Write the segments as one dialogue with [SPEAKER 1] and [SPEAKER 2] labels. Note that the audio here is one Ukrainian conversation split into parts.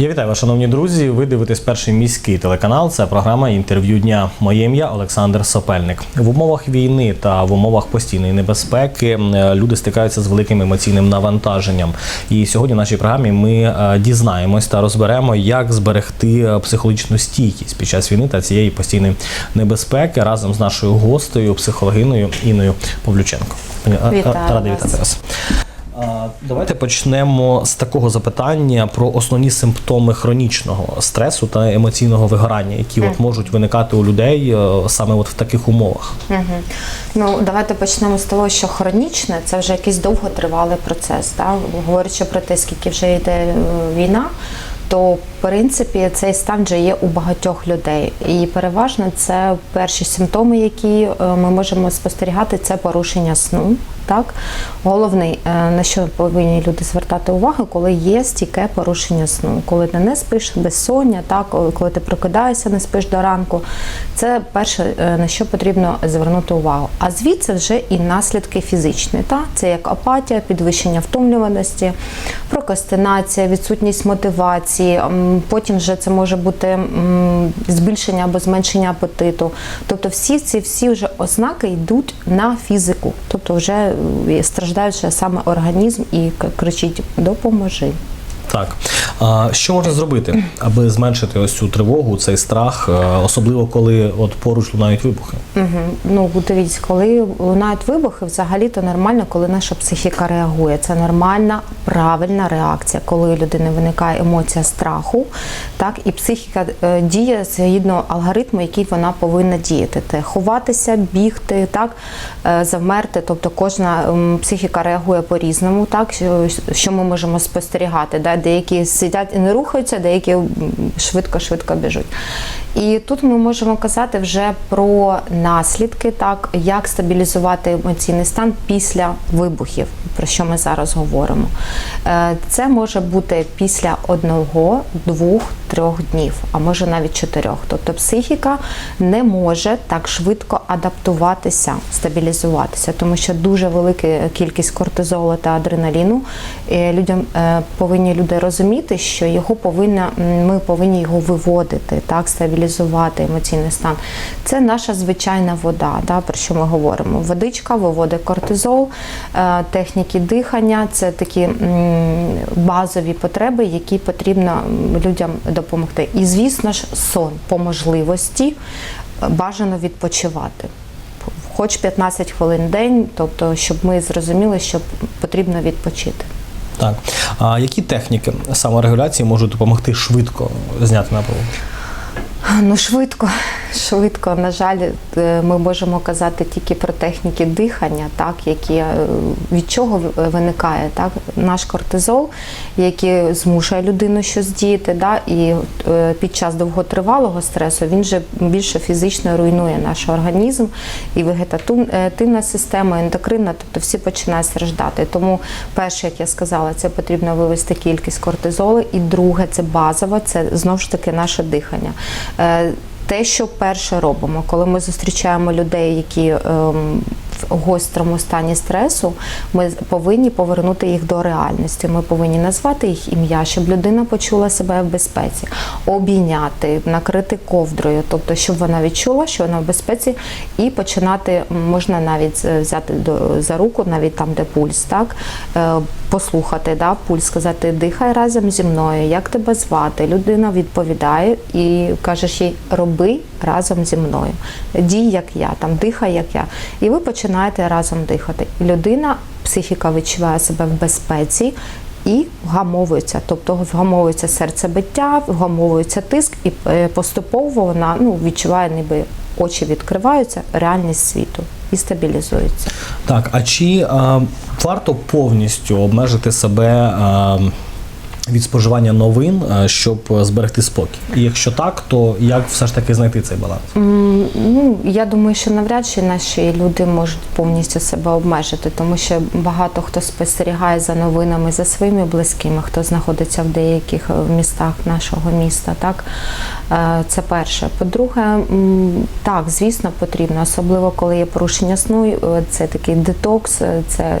[SPEAKER 1] Я вітаю вас, шановні друзі. Ви дивитесь перший міський телеканал. Це програма інтерв'ю дня. Моє ім'я Олександр Сопельник. В умовах війни та в умовах постійної небезпеки люди стикаються з великим емоційним навантаженням. І сьогодні в нашій програмі ми е, дізнаємось та розберемо, як зберегти е, психологічну стійкість під час війни та цієї постійної небезпеки разом з нашою гостею, психологиною Інною Павлюченко.
[SPEAKER 2] Вітаю
[SPEAKER 1] Радий
[SPEAKER 2] вас.
[SPEAKER 1] вітати вас. Давайте почнемо з такого запитання про основні симптоми хронічного стресу та емоційного вигорання, які от можуть виникати у людей е, саме от в таких умовах.
[SPEAKER 2] Ну, давайте почнемо з того, що хронічне це вже якийсь довготривалий процес. Да? Говорячи про те, скільки вже йде е, війна, то в принципі цей стан вже є у багатьох людей. І переважно це перші симптоми, які е, ми можемо спостерігати, це порушення сну. Так, головний, е, на що повинні люди звертати увагу, коли є стійке порушення сну, коли ти не спиш безсоння, так коли ти прокидаєшся, не спиш до ранку. Це перше, е, на що потрібно звернути увагу. А звідси вже і наслідки фізичні. Так? Це як апатія, підвищення втомлюваності, прокрастинація, відсутність мотивації. М, Потім вже це може бути збільшення або зменшення апетиту. Тобто всі ці всі вже ознаки йдуть на фізику. Тобто вже е, страждає саме організм і кричить Допоможи.
[SPEAKER 1] Так, а що можна зробити, аби зменшити ось цю тривогу, цей страх, е, особливо коли от поруч лунають вибухи?
[SPEAKER 2] Угу. Ну, дивіться, коли лунають вибухи, взагалі то нормально, коли наша психіка реагує. Це нормальна, правильна реакція, коли у людини виникає емоція страху, так і психіка е, діє згідно алгоритму, який вона повинна діяти. Це ховатися, бігти, так е, завмерти. Тобто кожна психіка реагує по-різному, так що, ми можемо спостерігати. Деякі сидять і не рухаються, деякі швидко-швидко біжуть. І тут ми можемо казати вже про наслідки, так як стабілізувати емоційний стан після вибухів, про що ми зараз говоримо. Е, Це може бути після одного, двох, трьох днів, а може навіть чотирьох. Тобто психіка не може так швидко адаптуватися, стабілізуватися, тому що дуже велика кількість кортизолу та адреналіну. Е, Людям е, повинні люди розуміти, що його повинна ми повинні його виводити, так стабілізувати емоційний стан. Це наша звичайна вода, да, про що ми говоримо. Водичка виводить кортизол, е, техніки дихання це такі базові потреби, які потрібно людям допомогти. І звісно ж, сон по можливості е, бажано відпочивати. Хоч 15 хвилин день, тобто, щоб ми зрозуміли, що потрібно відпочити.
[SPEAKER 1] Так, а які техніки саморегуляції можуть допомогти швидко зняти напругу?
[SPEAKER 2] Ну, швидко, швидко. На жаль, е, ми можемо казати тільки про техніки дихання, так, які е, від чого виникає так, наш кортизол, який змушує людину щось діяти, да, і е, під час довготривалого стресу він вже більше фізично руйнує наш організм і вегетативна система, ендокринна, тобто всі починають страждати. Тому перше, як я сказала, це потрібно вивести кількість кортизолу, і друге, це базове, це знову ж таки наше дихання. Е, Те, що перше робимо, коли ми зустрічаємо людей, які ем, в гострому стані стресу, ми повинні повернути їх до реальності. Ми повинні назвати їх ім'я, щоб людина почула себе в безпеці, обійняти, накрити ковдрою, тобто, щоб вона відчула, що вона в безпеці, і починати можна навіть е, взяти до за руку, навіть там, де пульс, так е, послухати, да, пульс, сказати, дихай разом зі мною, як тебе звати. Людина відповідає і кажеш їй, роби разом зі мною. Дій, як я, там дихай, як я. І ви починаєте разом дихати. Людина, психіка відчуває себе в безпеці. І вгамовується, тобто вгамовується серцебиття, вгамовується тиск, і е, поступово вона ну, відчуває, ніби очі відкриваються, реальність світу і стабілізується.
[SPEAKER 1] Так, а чи е, варто повністю обмежити себе е, від споживання новин, е, щоб зберегти спокій? І якщо так, то як все ж таки знайти цей баланс?
[SPEAKER 2] Ну, я думаю, що навряд чи наші люди можуть повністю себе обмежити, тому що багато хто спостерігає за новинами за своїми близькими, хто знаходиться в деяких е, містах нашого міста. Так, Е, це перше. По-друге, так, звісно, потрібно, особливо коли є порушення сну. е, Це такий детокс, е, це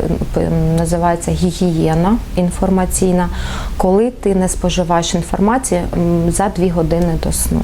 [SPEAKER 2] називається гігієна інформаційна, коли ти не споживаєш інформації за дві години до сну.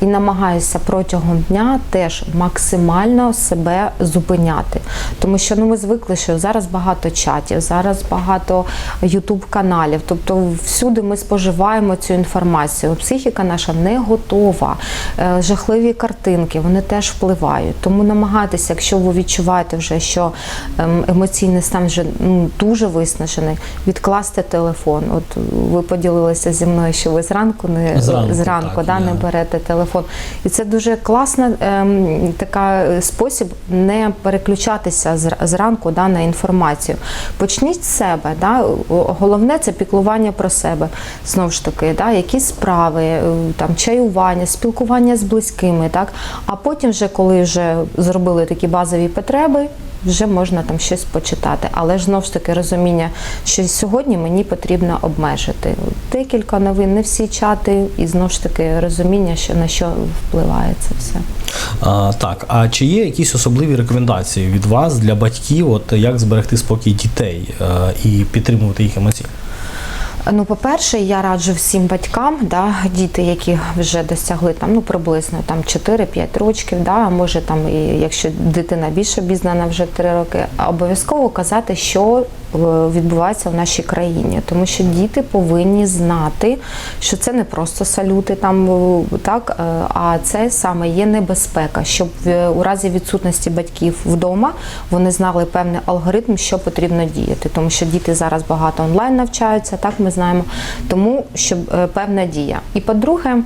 [SPEAKER 2] І намагаєшся протягом дня теж максимально себе зупиняти. Тому що ну, ми звикли, що зараз багато чатів, зараз багато ютуб каналів. Тобто всюди ми споживаємо цю інформацію. Психіка наша не готова. Е, Жахливі картинки вони теж впливають. Тому намагатися, якщо ви відчуваєте вже, що ем, емоційний стан вже ну, дуже виснажений, відкласти телефон. От ви поділилися зі мною, що ви зранку не
[SPEAKER 1] Зранку,
[SPEAKER 2] зранку
[SPEAKER 1] так,
[SPEAKER 2] да, не берете телефон. І це дуже класна ем, така е, спосіб не переключатися зранку да, на інформацію. Почніть з себе. Да? Головне це піклування про себе. Знову ж таки, да, якісь справи, е, там, чаювання, спілкування з близькими. Так? А потім, вже, коли вже зробили такі базові потреби, вже можна там щось почитати. Але ж знову ж таки розуміння, що сьогодні мені потрібно обмежити декілька новин, не всі чати, і знову ж таки розуміння, що на що впливає це все.
[SPEAKER 1] А, так, а чи є якісь особливі рекомендації від вас для батьків, от як зберегти спокій дітей а, і підтримувати їх емоційно?
[SPEAKER 2] Ну, по-перше, я раджу всім батькам, да, діти, які вже досягли там, ну, приблизно там 4-5 років, да, а може там, і якщо дитина більш обізнана вже 3 роки, обов'язково казати, що відбувається в нашій країні, тому що діти повинні знати, що це не просто салюти, там е, так, е, а це саме є небезпека, щоб е, у разі відсутності батьків вдома вони знали певний алгоритм, що потрібно діяти, тому що діти зараз багато онлайн навчаються, так ми знаємо. Тому щоб е, певна дія. І по-друге,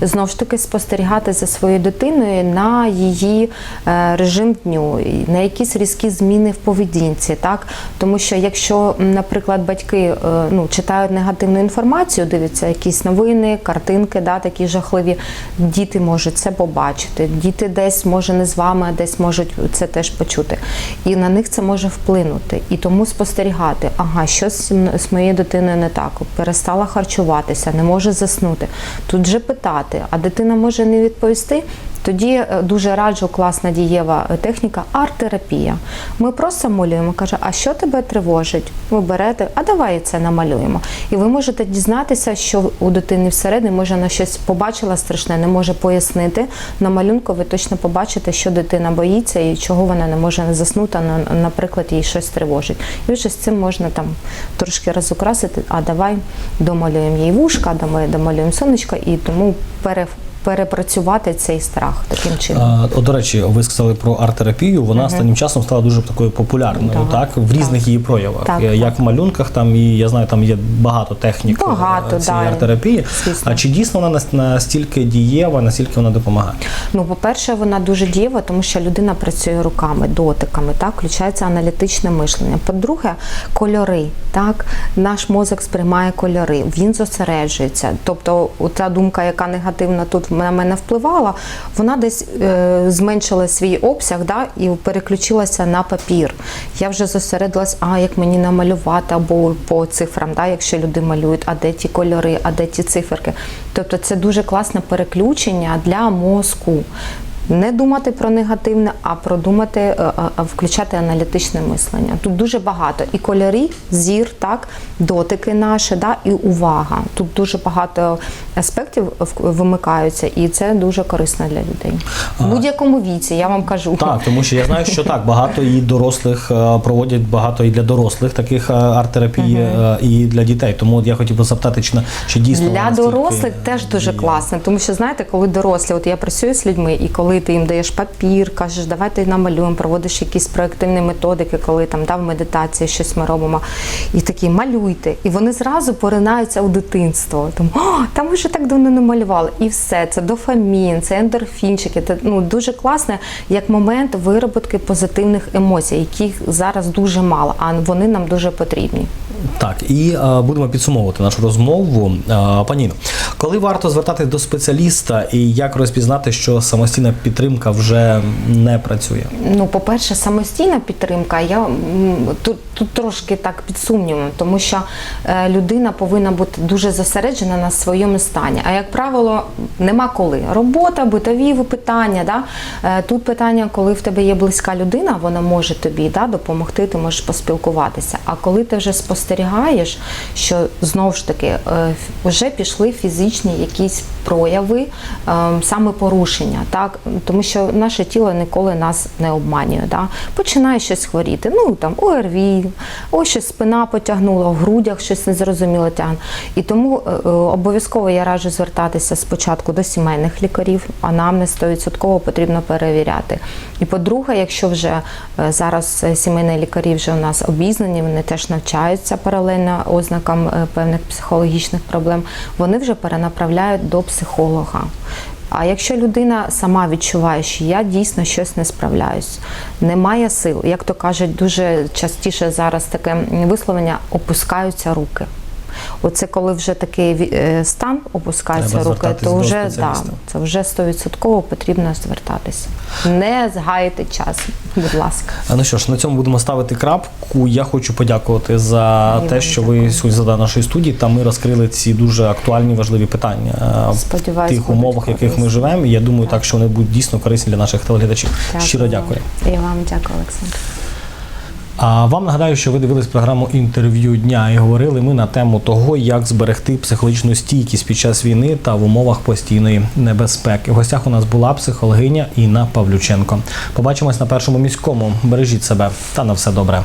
[SPEAKER 2] знову ж таки спостерігати за своєю дитиною на її е, режим дню, на якісь різкі зміни в поведінці, так тому що якщо, м, наприклад, батьки е, ну, читають негативну інформацію, дивляться якісь новини, картинки, да, такі жахливі, діти можуть це побачити. Діти десь може не з вами, а десь можуть це теж почути. І на них це може вплинути. І тому спостерігати, ага, щось з моєю дитиною не так, перестала харчуватися, не може заснути. Тут же питати, а дитина може не відповісти. Тоді е, дуже раджу класна дієва е, техніка арт-терапія. Ми просто малюємо, каже, а що тебе тривожить? Ви берете, а давай це намалюємо. І ви можете дізнатися, що у дитини всередині може вона щось побачила страшне, не може пояснити. На малюнку ви точно побачите, що дитина боїться і чого вона не може заснути, наприклад, їй щось тривожить. І вже з цим можна там трошки розукрасити, а давай домалюємо їй вушка, домалюємо сонечко, і тому пере, перепрацювати цей страх таким чином.
[SPEAKER 1] От, до речі, ви сказали про арт-терапію. Вона останнім часом стала дуже такою популярною,
[SPEAKER 2] Так,
[SPEAKER 1] так, в різних її проявах.
[SPEAKER 2] Так,
[SPEAKER 1] Е, як
[SPEAKER 2] так.
[SPEAKER 1] в малюнках, там і я знаю, там є багато технік е,
[SPEAKER 2] Багато,
[SPEAKER 1] цієї
[SPEAKER 2] да,
[SPEAKER 1] арт-терапії. А чи дійсно вона настільки дієва, настільки вона допомагає?
[SPEAKER 2] Ну, по-перше, вона дуже дієва, тому що людина працює руками, дотиками, так, включається аналітичне мишлення. По-друге, кольори. Так, наш мозок сприймає кольори, він зосереджується. Тобто, та думка, яка негативно тут на мене впливала, вона десь е, зменшила свій обсяг да, і переключилася на папір. Я вже зосередилась, а як мені намалювати або по цифрам, да, якщо люди малюють, а де ті кольори, а де ті циферки. Тобто це дуже класне переключення для мозку. Не думати про негативне, а продумати, е, е, е, включати аналітичне мислення. Тут дуже багато і кольори, зір, так, дотики наші, да, і увага. Тут дуже багато аспектів вимикаються, і це дуже корисно для людей. В будь-якому віці, я вам кажу.
[SPEAKER 1] Так, тому що я знаю, що так багато і дорослих проводять багато і для дорослих таких арт-терапії, е, і для дітей. Тому я хотів би запитати, чи чи дійсно
[SPEAKER 2] Для дорослих теж дуже класно, тому що знаєте, коли дорослі, от я працюю з людьми, і коли ти їм даєш папір, кажеш, давайте намалюємо, проводиш якісь проективні методики, коли там да, в медитації щось ми робимо, і такі малюйте. І вони зразу поринаються у дитинство. Тому о, там вже так давно не малювали. І все, це дофамін, це ендорфінчики. Це ну дуже класно, як момент вироботки позитивних емоцій, яких зараз дуже мало, а вони нам дуже потрібні.
[SPEAKER 1] Так, і е, будемо підсумовувати нашу розмову. Е, пані, коли варто звертатись до спеціаліста і як розпізнати, що самостійна підтримка вже не працює?
[SPEAKER 2] Ну, по-перше, самостійна підтримка. Я тут, тут трошки так під сумнівом, тому що е, людина повинна бути дуже зосереджена на своєму стані. А як правило, нема коли. Робота, битові питання. Да? Е, тут питання, коли в тебе є близька людина, вона може тобі да, допомогти, ти можеш поспілкуватися. А коли ти вже спостерігаєш, що знову ж таки е, вже пішли фізичні якісь прояви, е, саме порушення, так тому що наше тіло ніколи нас не обманює. Да? Починає щось хворіти. Ну там ОРВІ, ось щось спина потягнула, в грудях щось незрозуміло тягне. І тому е, е, обов'язково я раджу звертатися спочатку до сімейних лікарів, анамнез 100% потрібно перевіряти. І по-друге, якщо вже е, зараз е, сімейні лікарі вже у нас обізнані, вони теж навчаються паралельно ознакам е, певних психологічних проблем, вони вже перенаправляють до психолога. А якщо людина сама відчуває, що я дійсно щось не справляюсь, немає сил, як то кажуть, дуже частіше зараз таке висловлення опускаються руки. Оце коли вже такий е, стан опускаються
[SPEAKER 1] Треба
[SPEAKER 2] руки, то вже да, це вже 100% потрібно звертатися. Не згаяти час, будь ласка.
[SPEAKER 1] А, Ну що ж, на цьому будемо ставити крапку. Я хочу подякувати за
[SPEAKER 2] І
[SPEAKER 1] те, що
[SPEAKER 2] дякую.
[SPEAKER 1] ви сьогодні задали нашій студії. Та ми розкрили ці дуже актуальні важливі питання е, в тих умовах, в яких ми живемо. І я думаю, так що вони будуть дійсно корисні для наших телеглядачів. Щиро дякую.
[SPEAKER 2] І вам дякую, Олександр.
[SPEAKER 1] А вам нагадаю, що ви дивились програму інтерв'ю дня і говорили ми на тему того, як зберегти психологічну стійкість під час війни та в умовах постійної небезпеки. В гостях у нас була психологиня Інна Павлюченко. Побачимось на першому міському. Бережіть себе та на все добре.